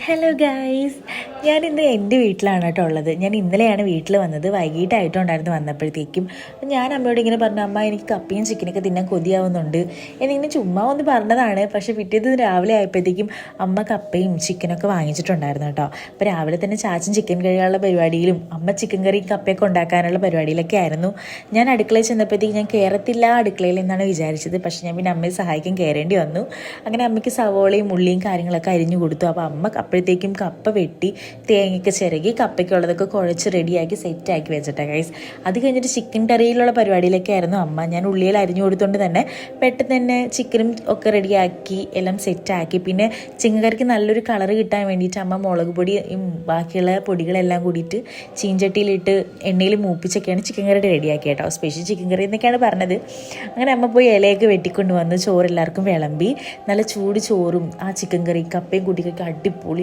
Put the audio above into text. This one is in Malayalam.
ഹലോ ഗായ്സ് ഞാൻ ഇന്ന് എന്റെ വീട്ടിലാണ് കേട്ടോ ഉള്ളത്. ഞാൻ ഇന്നലെയാണ് വീട്ടിൽ വന്നത്. വൈകിട്ടായിട്ടുണ്ടായിരുന്നു വന്നപ്പോഴത്തേക്കും. അപ്പം ഞാൻ അമ്മയോട് ഇങ്ങനെ പറഞ്ഞു അമ്മ എനിക്ക് കപ്പയും ചിക്കനൊക്കെ തിന്നാൻ കൊതിയാവുന്നുണ്ട്. എന്നിങ്ങനെ ചുമ്മാ ഒന്ന് പറഞ്ഞതാണ്. പക്ഷേ പിറ്റേന്ന് രാവിലെ ആയപ്പോഴത്തേക്കും അമ്മ കപ്പയും ചിക്കനൊക്കെ വാങ്ങിച്ചിട്ടുണ്ടായിരുന്നു കേട്ടോ. അപ്പോൾ രാവിലെ തന്നെ ചാച്ചൻ ചിക്കൻ കഴിയാനുള്ള പരിപാടിയിലും അമ്മ ചിക്കൻ കറി കപ്പയൊക്കെ ഉണ്ടാക്കാനുള്ള പരിപാടിയിലൊക്കെ ആയിരുന്നു. ഞാൻ അടുക്കളയിൽ ചെന്നപ്പോഴത്തേക്ക് ഞാൻ കയറത്തില്ല അടുക്കളയിൽ എന്നാണ് വിചാരിച്ചത്. പക്ഷേ ഞാൻ പിന്നെ അമ്മയെ സഹായിക്കാൻ കയറേണ്ടി വന്നു. അങ്ങനെ അമ്മയ്ക്ക് സവോളയും ഉള്ളിയും കാര്യങ്ങളൊക്കെ അരിഞ്ഞു കൊടുത്തു. അപ്പോൾ അമ്മ അപ്പോഴത്തേക്കും കപ്പ വെട്ടി തേങ്ങയൊക്കെ ചിരകി കപ്പയ്ക്കുള്ളതൊക്കെ കുഴച്ച് റെഡിയാക്കി സെറ്റാക്കി വെച്ചിട്ടാണ് ഗൈസ് അത് കഴിഞ്ഞിട്ട് ചിക്കൻ കറിയിലുള്ള പരിപാടിയിലൊക്കെ ആയിരുന്നു അമ്മ. ഞാൻ ഉള്ളിയിൽ അരിഞ്ഞു കൊടുത്തുകൊണ്ട് തന്നെ പെട്ടെന്ന് തന്നെ ചിക്കനും ഒക്കെ റെഡിയാക്കി എല്ലാം സെറ്റാക്കി പിന്നെ ചിക്കൻ കറിക്ക് നല്ലൊരു കളർ കിട്ടാൻ വേണ്ടിയിട്ട് അമ്മ മുളക് പൊടിയും ബാക്കിയുള്ള പൊടികളെല്ലാം കൂടിയിട്ട് ചീഞ്ചട്ടിയിലിട്ട് എണ്ണയിൽ മൂപ്പിച്ചൊക്കെയാണ് ചിക്കൻ കറി റെഡിയാക്കി കേട്ടോ. സ്പെഷ്യൽ ചിക്കൻ കറി എന്നൊക്കെയാണ് പറഞ്ഞത്. അങ്ങനെ അമ്മ പോയി ഇലയൊക്കെ വെട്ടിക്കൊണ്ട് വന്ന് ചോറ് എല്ലാവർക്കും വിളമ്പി നല്ല ചൂട് ചോറും ആ ചിക്കൻ കറി കപ്പയും കുട്ടിക്കൊക്കെ അടിപൊളി